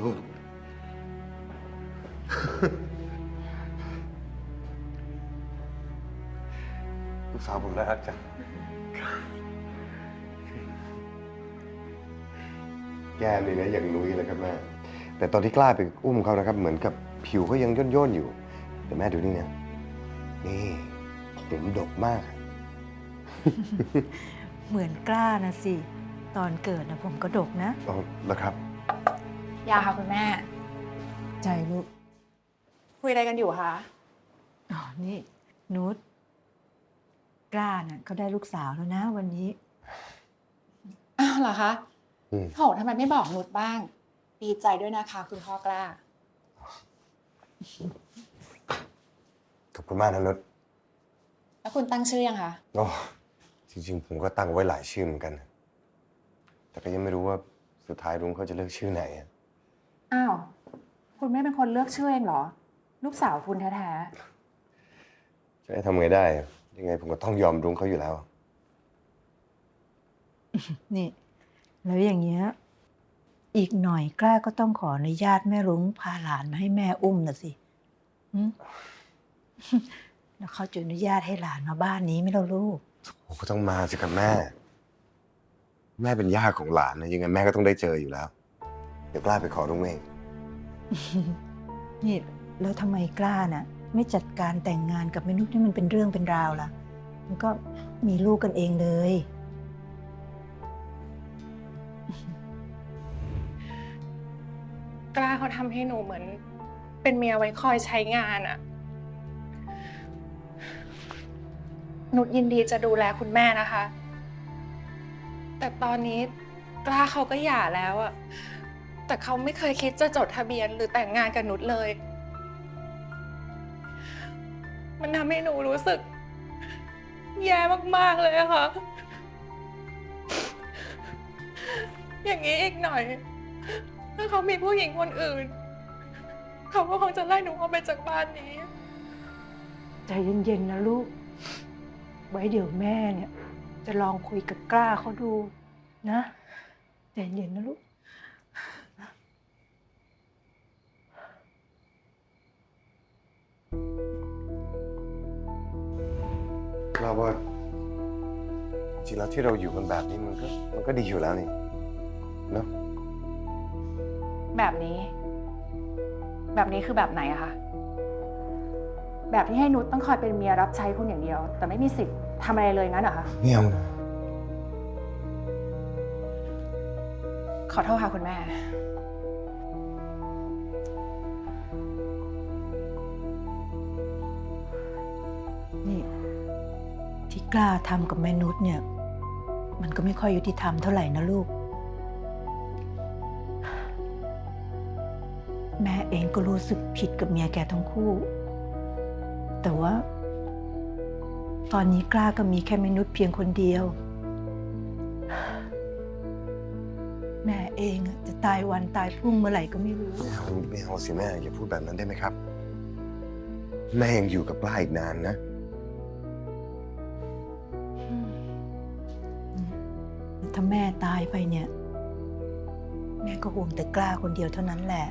ลูกสาวผมน่ารักจัง แก้มเลยนะอย่างนุ้ยเลยครับแม่ แต่ตอนที่กล้าไปอุ้มเขานะครับ เหมือนกับผิวเขายังย่นๆอยู่ แต่แม่ดูนี่นะ นี่ผมดกมาก เหมือนกล้านะสิ ตอนเกิดนะผมก็ดกนะ อ๋อแล้วครับ ยาค่ะคุณแม่ ใจลูกคุยอะไรกันอยู่คะอ๋อนี่นุชกล้าน่ะเขาได้ลูกสาวแล้วนะวันนี้ อ้าวเหรอคะอืม โหทำไมไม่บอกนุชบ้าง ดีใจด้วยนะคะ คุณพ่อกล้า ขอบคุณมากนะนุชแล้วคุณตั้งชื่อยังคะอ๋อจริงๆ ผมก็ตั้งไว้หลายชื่อเหมือนกันนะแต่ก็ยังไม่รู้ว่าสุดท้ายลุงเขาจะเลือกชื่อไหนอะ อ้าว คุณไม่เป็นคนเลือกชื่อเองเหรอ ลูกสาวคุณแท้จะให้ทำไงได้อะยังไงผมก็ต้องยอมลุงเขาอยู่แล้ว นี่ แล้วอย่างเงี้ย อีกหน่อยกล้าก็ต้องขออนุญาตแม่รุ้งพาหลานมาให้แม่อุ้มนะสิหึ แล้วเขาจะอนุญาตให้หลานมาบ้านนี้ไหม่เราลูก ผมก็ต้องมาสิครับแม่ แม่เป็นย่าของหลานนะยังไงแม่ก็ต้องได้เจออยู่แล้ว เดี๋ยวกล้าไปขอลุงเองนี่แล้วทำไมกล้าน่ะไม่จัดการแต่งงานกับแม่นุชให้มันเป็นเรื่องเป็นราวล่ะ มันก็มีลูกกันเองเลยๆกล้าเขาทำให้หนูเหมือน เป็นเมียไว้คอยใช้งานอะนุชยินดีจะดูแลคุณแม่นะคะ แต่ตอนนี้กล้าเขาก็หย่าแล้วอะ แต่เขาไม่เคยคิดจะจดทะเบียนหรือแต่งงานกับนุชเลย มันทำให้หนูรู้สึก แย่มาก ๆ เลยอะค่ะ อย่างนี้อีกหน่อย ถ้าเขามีผู้หญิงคนอื่น เขาก็คงจะไล่หนูออกไปจากบ้านนี้ ใจเย็นๆนะลูก ไว้เดี๋ยวแม่เนี่ย จะลองคุยกับกล้าเขาดูนะ ใจเย็นนะลูก เราว่าจริงแล้วที่เราอยู่กันแบบนี้มันก็มันก็ดีอยู่แล้วนี่เนาะๆแบบนี้ แบบนี้คือแบบไหนอะคะ แบบที่ให้นุชต้องคอยเป็นเมียรับใช้คุณอย่างเดียว แต่ไม่มีสิทธิ์ทำอะไรเลยงั้นเหรอคะ ไม่เอานะขอโทษค่ะคุณแม่ กล้าทำกับแม่นุชเนี่ย มันก็ไม่ค่อยยุติธรรมเท่าไหร่นะลูก แม่เองก็รู้สึกผิดกับเมียแกทั้งคู่ แต่ว่า ตอนนี้กล้าก็มีแค่แม่นุชเพียงคนเดียว แม่เองจะตายวันตายพรุ่งเมื่อไหร่ก็ไม่รู้ ไม่เอาไม่เอาสิแม่อย่าพูดแบบนั้นได้ไหมครับ แม่ยังอยู่กับกล้าอีกนานนะ ถ้าแม่ตายไปเนี่ย แม่ก็ห่วงแต่กล้าคนเดียวเท่านั้นแหละ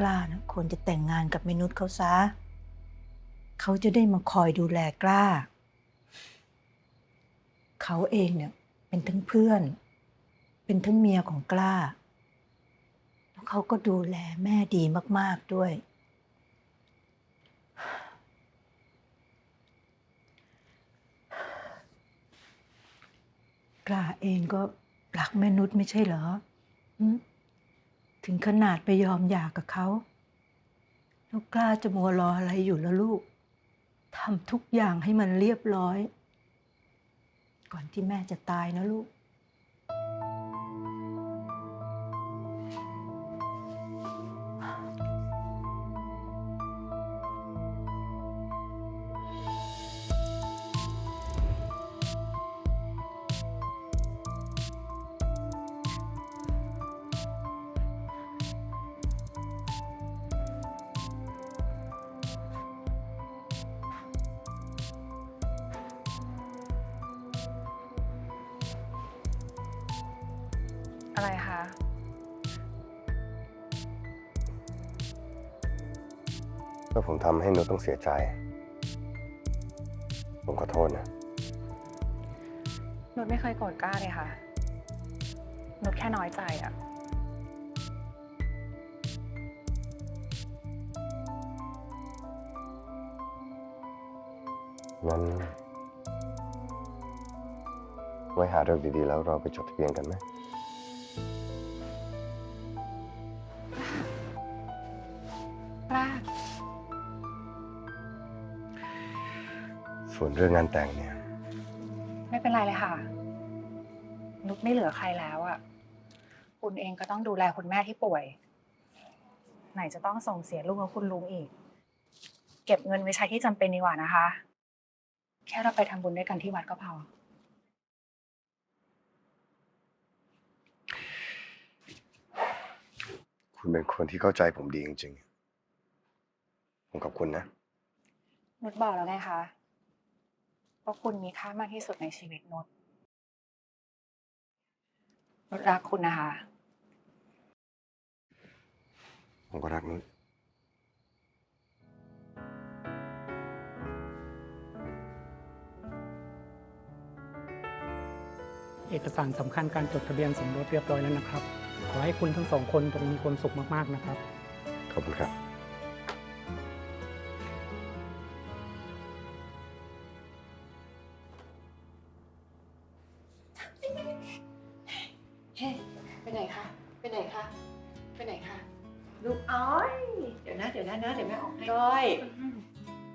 กล้านะควรจะแต่งงานกับเมนุษย์เขาซะเขาจะได้มาคอยดูแลกล้า เขาเองเนี่ยเป็นทั้งเพื่อน เป็นทั้งเมียของกล้า แล้วเขาก็ดูแลแม่ดีมาก ๆด้วย กล้าเองก็รักแม่นุชไม่ใช่เหรอ ถึงขนาดไปยอมหย่ากับเขาแล้วกล้าจะมัวรออะไรอยู่แล้วลูกทำทุกอย่างให้มันเรียบร้อย ก่อนที่แม่จะตายนะลูก อะไรคะ ถ้าผมทำให้นุชต้องเสียใจ ผมขอโทษนะ นุชไม่เคยโกรธกล้าเลยค่ะ นุชแค่น้อยใจอะงั้น ไว้หาเรื่องดีๆ แล้วเราไปจดทะเบียนกันไหม ส่วนเรื่องงานแต่งเนี่ย ไม่เป็นไรเลยค่ะ นุชไม่เหลือใครแล้วอะคุณเองก็ต้องดูแลคุณแม่ที่ป่วย ไหนจะต้องส่งเสียลูกกับคุณลุงอีก เก็บเงินไว้ใช้ที่จำเป็นดีกว่านะคะ แค่เราไปทำบุญด้วยกันที่วัดก็พอ คุณเป็นคนที่เข้าใจผมดีจริงๆ ผมขอบคุณนะ นุชบอกแล้วไงคะ ว่าคุณมีค่ามากที่สุดในชีวิตนุชนุชรักคุณนะคะ ผมก็รักนุชเอกสารสำคัญการจดทะเบียนสมรสเรียบร้อยแล้วนะครับ ขอให้คุณทั้งสองคนจงมีความสุขมาก ๆ นะครับ ขอบคุณครับ ไปไหนคะ ไปไหนคะ ไปไหนคะ ลูกอ้อย เดี๋ยวนะ เดี๋ยวนะนะ เดี๋ยวแม่ออกให้ก้อย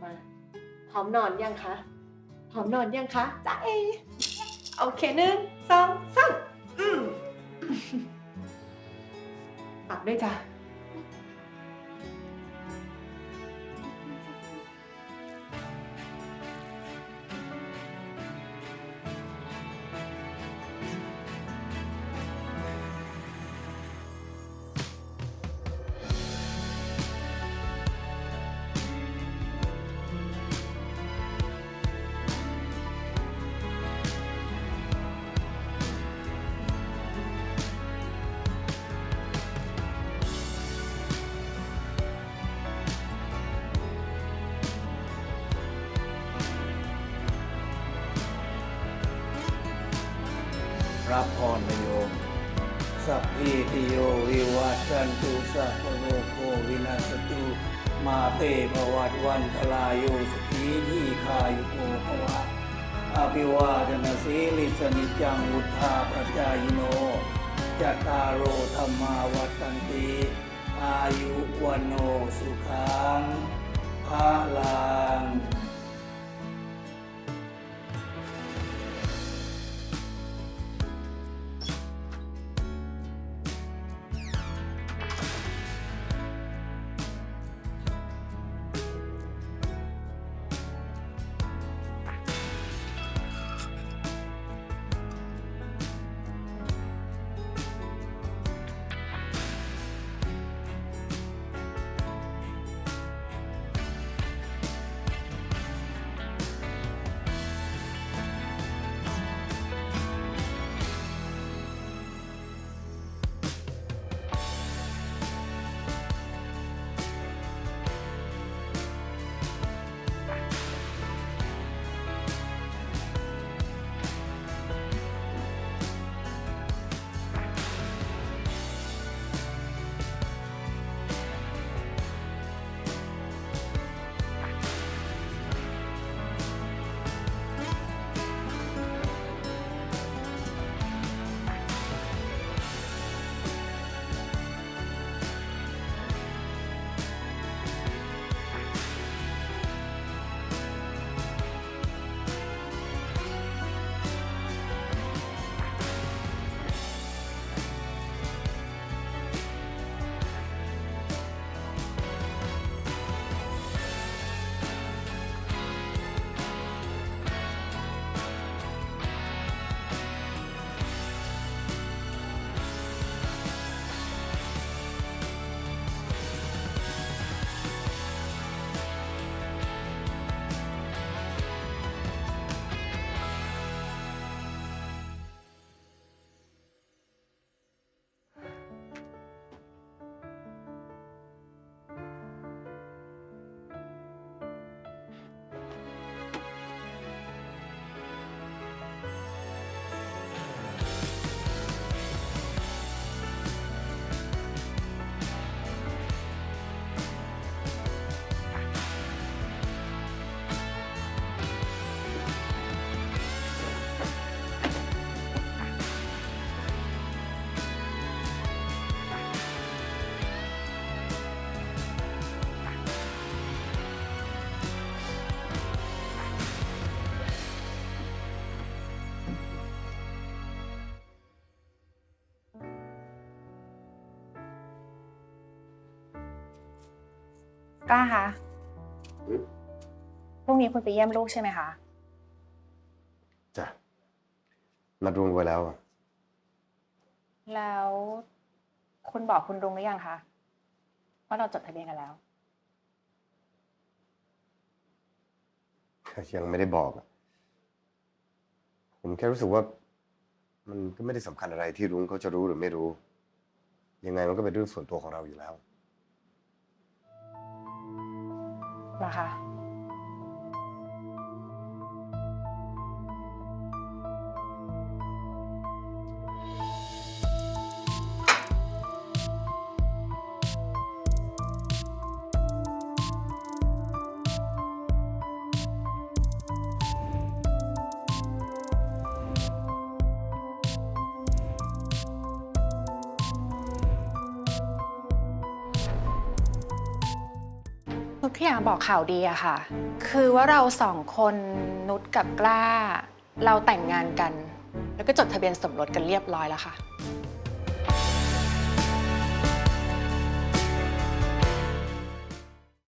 มาหอมนอนยังคะหอมนอนยังคะจ้าเอโอเคหนึ่งสองสามอืมปักด้วยจ้ะ พรนโยมสัพพิติโยวิวัชชันตุสัพพโลกโควินัสตุมาเตภวัตวันตลายโยสุขีทีคายุโกภวะอภิวาทนาสีลิสนิจังวุธาปจายโนจัตตารโอธรรมาวัตันติอายุวันโนสุขังภาลัง กล้าคะอืมพรุ่งนี้คุณไปเยี่ยมลูกใช่ไหมคะ จ้ะนัดดวงไว้แล้วอะแล้วคุณบอกคุณลุงหรือยังคะว่าเราจดทะเบียนกันแล้ว ยังไม่ได้บอกอะผมแค่รู้สึกว่า มันก็ไม่ได้สำคัญอะไรที่รุ้งเขาจะรู้หรือไม่รู้ ยังไงมันก็เป็นเรื่องส่วนตัวของเราอยู่แล้ว เหรอคะ นุชแค่อยากบอกข่าวดีอะค่ะ คือว่าเราสองคนนุชกับกล้า เราแต่งงานกัน แล้วก็จดทะเบียนสมรสกันเรียบร้อยแล้วค่ะ